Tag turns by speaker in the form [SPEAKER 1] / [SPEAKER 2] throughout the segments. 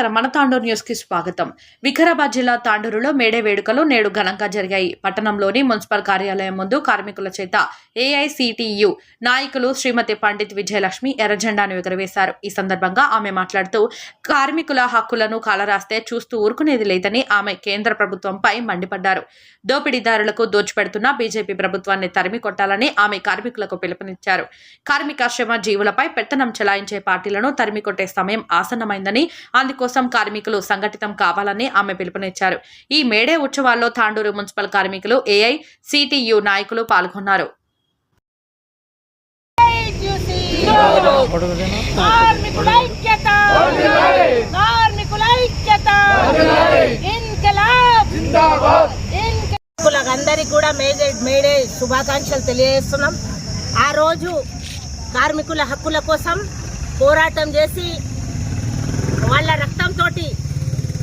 [SPEAKER 1] నమస్కారం. మన తాండూరు న్యూస్కి స్వాగతం. వికారాబాద్ జిల్లా తాండూరులో మేడే వేడుకలు నేడు ఘనంగా జరిగాయి. పట్టణంలోని మున్సిపల్ కార్యాలయం ముందు కార్మికుల చేత ఏఐసిటియు నాయకులు శ్రీమతి పండిత్ విజయలక్ష్మి ఎర్రజెండాను ఎగురవేశారు. ఈ సందర్భంగా ఆమె మాట్లాడుతూ కార్మికుల హక్కులను కాలరాస్తే చూస్తూ ఊరుకునేది లేదని ఆమె కేంద్ర ప్రభుత్వంపై మండిపడ్డారు. దోపిడీదారులకు దోచిపెడుతున్న బీజేపీ ప్రభుత్వాన్ని తరిమి కొట్టాలని ఆమె కార్మికులకు పిలుపునిచ్చారు. కార్మిక శ్రమ జీవులపై పెత్తనం చెలాయించే పార్టీలను తరిమి కొట్టే సమయం ఆసన్నమైందని అందుకోసం కార్మికులు సంఘటితం కావాలని ఆమె పిలుపునిచ్చారు. ఈ మేడే ఉత్సవాల్లో తాండూరు మున్సిపల్ కార్మికులు ఏఐ సిటియు నాయకులు పాల్గొన్నారు.
[SPEAKER 2] అందరికి కూడా మేడే మేడే శుభాకాంక్షలు తెలియజేస్తున్నాం. ఆ రోజు కార్మికుల హక్కుల కోసం పోరాటం చేసి వాళ్ళ రక్తంతో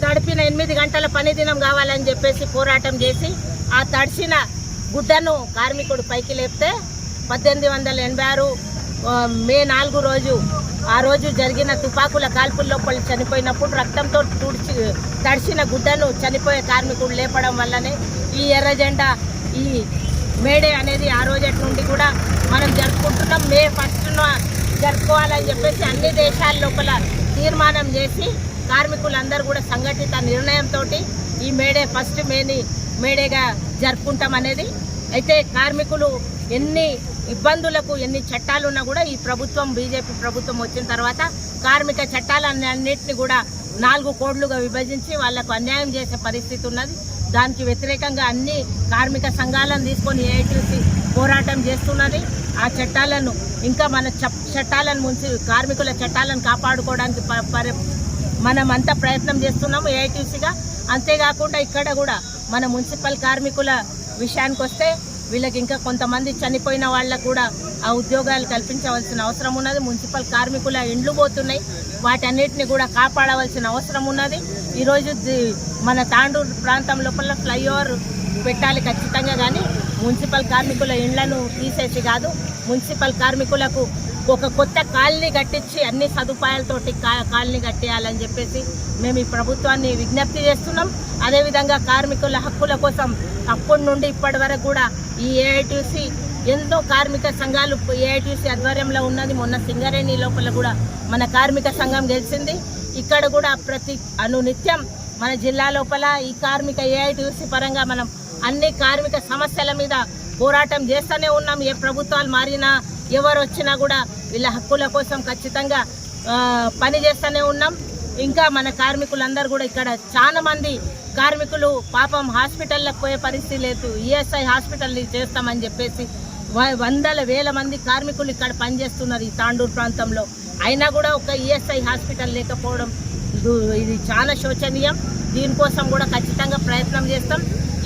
[SPEAKER 2] తడిపిన ఎనిమిది గంటల పని దినం కావాలని చెప్పేసి పోరాటం చేసి ఆ తడిసిన గుడ్డను కార్మికుడు పైకి లేపితే పద్దెనిమిది వందల ఎనభై ఆరు మే నాలుగు రోజు ఆ రోజు జరిగిన తుపాకుల కాల్పుల్లో లోపల చనిపోయినప్పుడు రక్తంతో తుడిచి తడిసిన గుడ్డను చనిపోయే కార్మికుడు లేపడం వల్లనే ఈ ఎర్ర జెండా ఈ మేడే అనేది ఆ రోజటి నుండి కూడా మనం జరుపుకుంటున్నాం. మే ఫస్ట్న జరుపుకోవాలని చెప్పేసి అన్ని దేశాల లోపల తీర్మానం చేసి కార్మికులందరూ కూడా సంఘటిత నిర్ణయంతో ఈ మేడే ఫస్ట్ మేని మేడేగా జరుపుకుంటాం అనేది అయితే కార్మికులు ఎన్ని ఇబ్బందులకు ఎన్ని చట్టాలు ఉన్నా కూడా ఈ ప్రభుత్వం బీజేపీ ప్రభుత్వం వచ్చిన తర్వాత కార్మిక చట్టాలన్నింటినీ కూడా నాలుగు కోడ్లుగా విభజించి వాళ్ళకు అన్యాయం చేసే పరిస్థితి ఉన్నది. దానికి వ్యతిరేకంగా అన్ని కార్మిక సంఘాలను తీసుకొని ఏఐటీసీ పోరాటం చేస్తున్నది. ఆ చట్టాలను ఇంకా మన చట్టాలను ముంచి కార్మికుల చట్టాలను కాపాడుకోవడానికి ప- మనం అంతా ప్రయత్నం చేస్తున్నాము ఏఐటీసీగా. అంతేకాకుండా ఇక్కడ కూడా మన మున్సిపల్ కార్మికుల విషయానికి వస్తే వీళ్ళకి ఇంకా కొంతమంది చనిపోయిన వాళ్ళకు కూడా ఆ ఉద్యోగాలు కల్పించవలసిన అవసరం ఉన్నది. మున్సిపల్ కార్మికుల ఇండ్లు పోతున్నాయి. వాటన్నిటిని కూడా కాపాడవలసిన అవసరం ఉన్నది. ఈరోజు మన తాండూరు ప్రాంతం లోపల ఫ్లైఓవర్ పెట్టాలి ఖచ్చితంగా కానీ మున్సిపల్ కార్మికుల ఇండ్లను తీసేసి కాదు మున్సిపల్ కార్మికులకు ఒక కొత్త కాలనీ కట్టించి అన్ని సదుపాయాలతోటి కా- కాలనీ కట్టేయాలని చెప్పేసి మేము ఈ ప్రభుత్వాన్ని విజ్ఞప్తి చేస్తున్నాం. అదేవిధంగా కార్మికుల హక్కుల కోసం అప్పటి నుండి ఇప్పటి వరకు కూడా ఈ ఏఐటీసీ ఎన్నో కార్మిక సంఘాలు ఏఐటీసీ ఆధ్వర్యంలో ఉన్నది. మొన్న సింగరేణి లోపల కూడా మన కార్మిక సంఘం గెలిచింది. ఇక్కడ కూడా ప్రతి అనునిత్యం మన జిల్లా లోపల ఈ కార్మిక ఏఐటీసీ పరంగా మనం అన్ని కార్మిక సమస్యల మీద పోరాటం చేస్తూనే ఉన్నాం. ఏ ప్రభుత్వాలు మారినా ఎవరు వచ్చినా కూడా వీళ్ళ హక్కుల కోసం ఖచ్చితంగా పని చేస్తూనే ఉన్నాం. ఇంకా మన కార్మికులందరూ కూడా ఇక్కడ చాలా మంది కార్మికులు పాపం హాస్పిటల్లకు పోయే పరిస్థితి లేదు. ఈఎస్ఐ హాస్పిటల్ చేస్తామని చెప్పేసి వ- వందల వేల మంది కార్మికులు ఇక్కడ పనిచేస్తున్నారు ఈ తాండూరు ప్రాంతంలో. అయినా కూడా ఒక ఈఎస్ఐ హాస్పిటల్ లేకపోవడం ఇది చాలా శోచనీయం. దీనికోసం కూడా ఖచ్చితంగా ప్రయత్నం చేస్తాం.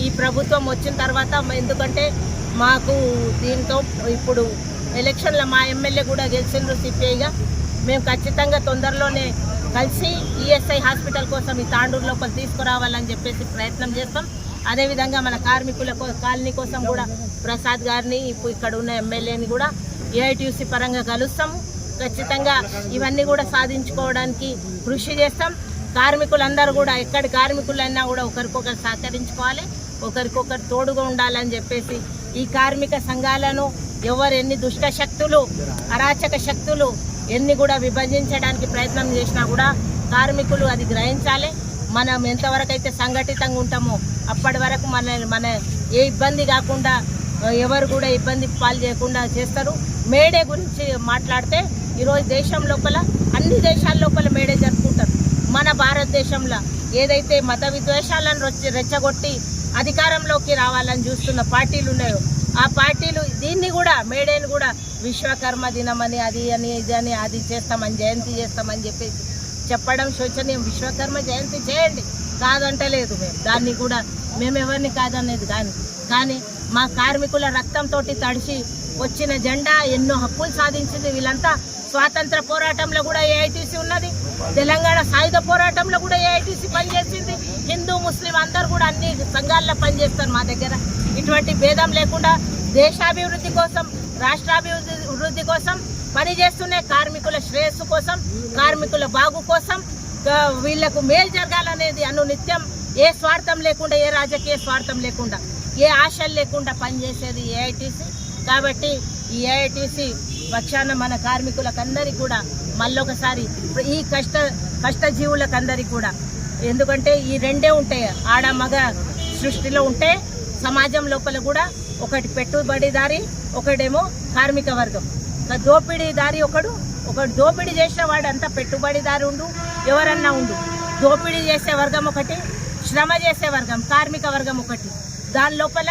[SPEAKER 2] ఈ ప్రభుత్వం వచ్చిన తర్వాత ఎందుకంటే మాకు దీంతో ఇప్పుడు ఎలక్షన్లో మా ఎమ్మెల్యే కూడా గెలిచిండ్రు సిపిఐగా. మేము ఖచ్చితంగా తొందరలోనే కలిసి ఈఎస్ఐ హాస్పిటల్ కోసం ఈ తాండూరు లోపల తీసుకురావాలని చెప్పేసి ప్రయత్నం చేస్తాం. అదేవిధంగా మన కార్మికుల కాలనీ కోసం కూడా ప్రసాద్ గారిని ఇప్పుడు ఇక్కడ ఉన్న ఎమ్మెల్యేని కూడా ఏఐటీయూసీ పరంగా కలుస్తాము. ఖచ్చితంగా ఇవన్నీ కూడా సాధించుకోవడానికి కృషి చేస్తాం. కార్మికులందరూ కూడా ఎక్కడి కార్మికులైనా కూడా ఒకరికొకరు సహకరించుకోవాలి. ఒకరికొకరు తోడుగా ఉండాలని చెప్పేసి ఈ కార్మిక సంఘాలను ఎవరు ఎన్ని దుష్ట శక్తులు అరాచక శక్తులు ఎన్ని కూడా విభజించడానికి ప్రయత్నం చేసినా కూడా కార్మికులు అది గ్రహించాలి. మనం ఎంతవరకు అయితే సంఘటితంగా ఉంటామో అప్పటి వరకు మన మన ఏ ఇబ్బంది కాకుండా ఎవరు కూడా ఇబ్బంది పాలు చేయకుండా చేస్తారు. మేడే గురించి మాట్లాడితే ఈరోజు దేశం లోపల అన్ని దేశాల లోపల మేడే జరుపుకుంటారు. మన భారతదేశంలో ఏదైతే మత విద్వేషాలను రొచ్చి- రెచ్చగొట్టి అధికారంలోకి రావాలని చూస్తున్న పార్టీలు ఉన్నాయో ఆ పార్టీలు దీన్ని కూడా మేడేని కూడా విశ్వకర్మ దినమని అది అని ఇది అని అది చేస్తామని జయంతి చేస్తామని చెప్పేసి చెప్పడం శోచనీయం. విశ్వకర్మ జయంతి చేయండి. కాదంటలేదు మేము. దాన్ని కూడా మేము ఎవరిని కాదనేది కానీ కానీ మా కార్మికుల రక్తంతో తడిసి వచ్చిన జెండా ఎన్నో హక్కులు సాధించింది వీళ్ళంతా. స్వాతంత్ర పోరాటంలో కూడా ఏఐటీసీ ఉన్నది. తెలంగాణ సాయుధ పోరాటంలో కూడా ఏఐటీసీ పనిచేసింది. ముస్లిం అందరు కూడా అన్ని సంఘాల్లో పనిచేస్తారు మా దగ్గర. ఇటువంటి భేదం లేకుండా దేశాభివృద్ధి కోసం రాష్ట్రాభివృద్ధి వృద్ధి కోసం పనిచేస్తున్న కార్మికుల శ్రేయస్సు కోసం కార్మికుల బాగు కోసం వీళ్ళకు వీళ్ళకు మేలు జరగాలనేది అను నిత్యం ఏ స్వార్థం లేకుండా ఏ రాజకీయ స్వార్థం లేకుండా ఏ ఆశలు లేకుండా పనిచేసేది ఏఐటీసీ. కాబట్టి ఈ ఏఐటీసీ పక్షాన మన కార్మికులకందరికీ కూడా మళ్ళొకసారి ఈ కష్ట కష్టజీవులకందరికీ కూడా ఎందుకంటే ఈ రెండే ఉంటాయి. ఆడ మగ సృష్టిలో ఉంటే సమాజం లోపల కూడా ఒకటి పెట్టుబడిదారి ఒకటేమో కార్మిక వర్గం. దోపిడీదారి ఒకడు ఒకడు దోపిడీ చేసిన వాడు అంతా పెట్టుబడిదారు ఉండు ఎవరన్నా ఉండు. దోపిడీ చేసే వర్గం ఒకటి శ్రమ చేసే వర్గం కార్మిక వర్గం ఒకటి. దాని లోపల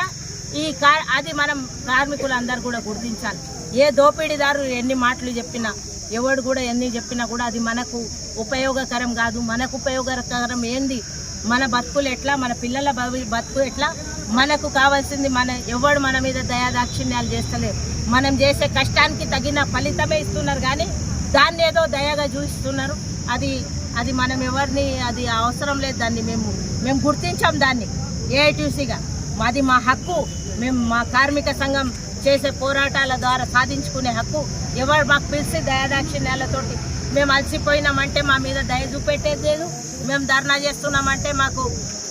[SPEAKER 2] ఈ కా అది మనం కార్మికులందరూ కూడా గుర్తించాలి. ఏ దోపిడీదారు ఎన్ని మాటలు చెప్పినా ఎవడు కూడా ఎన్ని చెప్పినా కూడా అది మనకు ఉపయోగకరం కాదు. మనకు ఉపయోగకరం ఏంది? మన బతుకులు ఎట్లా? మన పిల్లల బతుకు ఎట్లా? మనకు కావాల్సింది మన ఎవడు మన మీద దయాదాక్షిణ్యాలు చేస్తలేరు మనం చేసే కష్టానికి తగిన ఫలితమే ఇస్తున్నారు కానీ దాన్ని ఏదో దయగా చూపిస్తున్నారు. అది అది మనం ఎవరిని అది అవసరం లేదు దాన్ని మేము మేము గుర్తించాం దాన్ని. ఏఐటీసీగా మాది మా హక్కు. మేము మా కార్మిక సంఘం చేసే పోరాటాల ద్వారా సాధించుకునే హక్కు ఎవరు మాకు పిలిచి దయాదాక్షిణ్యాలతోటి మేము అలసిపోయినామంటే మా మీద దయ చూపెట్టేది లేదు. మేము ధర్నా చేస్తున్నామంటే మాకు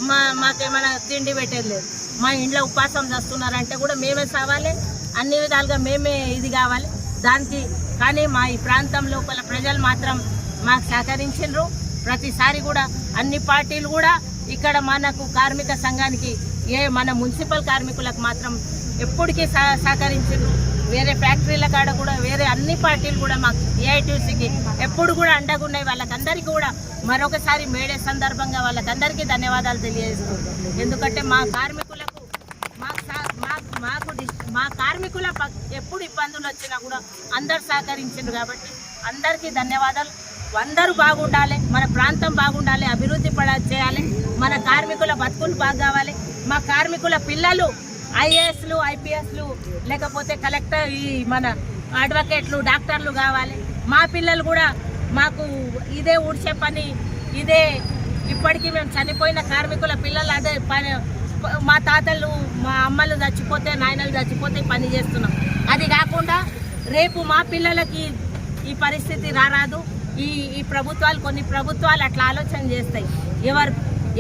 [SPEAKER 2] మా మాకేమైనా తిండి పెట్టేది లేదు. మా ఇంట్లో ఉపాసం చేస్తున్నారంటే కూడా మేమే సావాలి. అన్ని విధాలుగా మేమే ఇది కావాలి. దానికి కానీ మా ఈ ప్రాంతం లోపల ప్రజలు మాత్రం మాకు సహకరించిండ్రు ప్రతిసారి కూడా అన్ని పార్టీలు కూడా ఇక్కడ మనకు కార్మిక సంఘానికి ఏ మన మున్సిపల్ కార్మికులకు మాత్రం ఎప్పటికీ సహ సహకరించిండ్రు వేరే ఫ్యాక్టరీల కాడ కూడా వేరే అన్ని పార్టీలు కూడా మాకు ఏఐటీసీకి ఎప్పుడు కూడా అండగా ఉన్నాయి వాళ్ళకందరికీ కూడా మరొకసారి మేడే సందర్భంగా వాళ్ళకందరికీ ధన్యవాదాలు తెలియజేస్తున్నాం ఎందుకంటే మా కార్మికులకు మాకు మాకు మాకు మా కార్మికుల ఎప్పుడు ఇబ్బందులు వచ్చినా కూడా అందరు సహకరించిండ్రు కాబట్టి అందరికీ ధన్యవాదాలు. అందరూ బాగుండాలి మన ప్రాంతం బాగుండాలి అభివృద్ధి పడ చేయాలి. మన కార్మికుల బతుకులు బాగా కావాలి. మా కార్మికుల పిల్లలు ఐఏఎస్లు ఐపీఎస్లు లేకపోతే కలెక్టర్ ఈ మన అడ్వకేట్లు డాక్టర్లు కావాలి. మా పిల్లలు కూడా మాకు ఇదే ఊడ్చే పని ఇదే ఇప్పటికీ మేము చనిపోయిన కార్మికుల పిల్లలు అదే పని. మా తాతలు మా అమ్మలు చచ్చిపోతే నాయనలు చచ్చిపోతే పని చేస్తున్నాం. అది కాకుండా రేపు మా పిల్లలకి ఈ పరిస్థితి రారాదు. ఈ ఈ ప్రభుత్వాలు కొన్ని ప్రభుత్వాలు అట్లా ఆలోచన చేస్తాయి. ఎవరు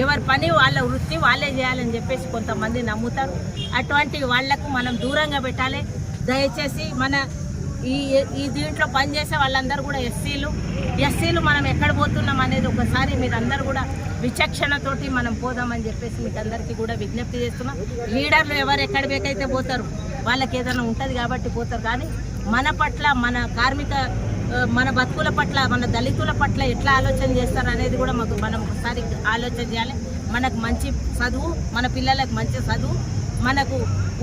[SPEAKER 2] ఎవరి పని వాళ్ళ వృత్తి వాళ్ళే చేయాలని చెప్పేసి కొంతమంది నమ్ముతారు. అటువంటి వాళ్ళకు మనం దూరంగా పెట్టాలి. దయచేసి మన ఈ ఈ దీంట్లో పనిచేసే వాళ్ళందరూ కూడా ఎస్సీలు. ఎస్సీలు మనం ఎక్కడ పోతున్నాం అనేది ఒకసారి మీరందరూ కూడా విచక్షణతోటి మనం పోదామని చెప్పేసి మీకు అందరికీ కూడా విజ్ఞప్తి చేస్తున్నాం. లీడర్లు ఎవరు ఎక్కడ బేకైతే పోతారు? వాళ్ళకి ఏదైనా ఉంటుంది కాబట్టి పోతారు. కానీ మన పట్ల మన కార్మిక మన బతుకుల పట్ల మన దళితుల పట్ల ఎట్లా ఆలోచన చేస్తారు అనేది కూడా మాకు మనం ఒకసారి ఆలోచన చేయాలి. మనకు మంచి చదువు మన పిల్లలకు మంచి చదువు మనకు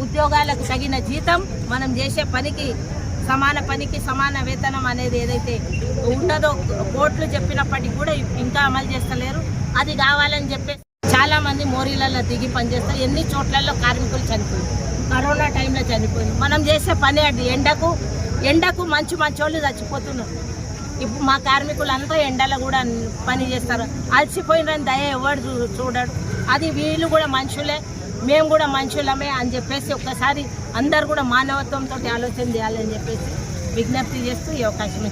[SPEAKER 2] ఉద్యోగాలకు తగిన జీతం మనం చేసే పనికి సమాన పనికి సమాన వేతనం అనేది ఏదైతే ఉండదో కోర్టులు చెప్పినప్పటికీ కూడా ఇంకా అమలు చేస్తలేరు. అది కావాలని చెప్పేసి చాలా మంది మోరీలలో దిగి పనిచేస్తారు. ఎన్ని చోట్లలో కార్మికులు చనిపోయారు? కరోనా టైంలో చనిపోయింది మనం చేసే పని అది. ఎండకు ఎండకు మంచి మంచి వాళ్ళు చచ్చిపోతున్నారు. ఇప్పుడు మా కార్మికులంతా ఎండలో కూడా పని చేస్తారు. అలసిపోయినని దయ ఎవడు చూ- చూడడు అది వీళ్ళు కూడా మనుషులే మేము కూడా మనుషులమే అని చెప్పేసి ఒక్కసారి అందరు కూడా మానవత్వంతో ఆలోచన చేయాలని చెప్పేసి విజ్ఞప్తి చేస్తూ ఈ అవకాశం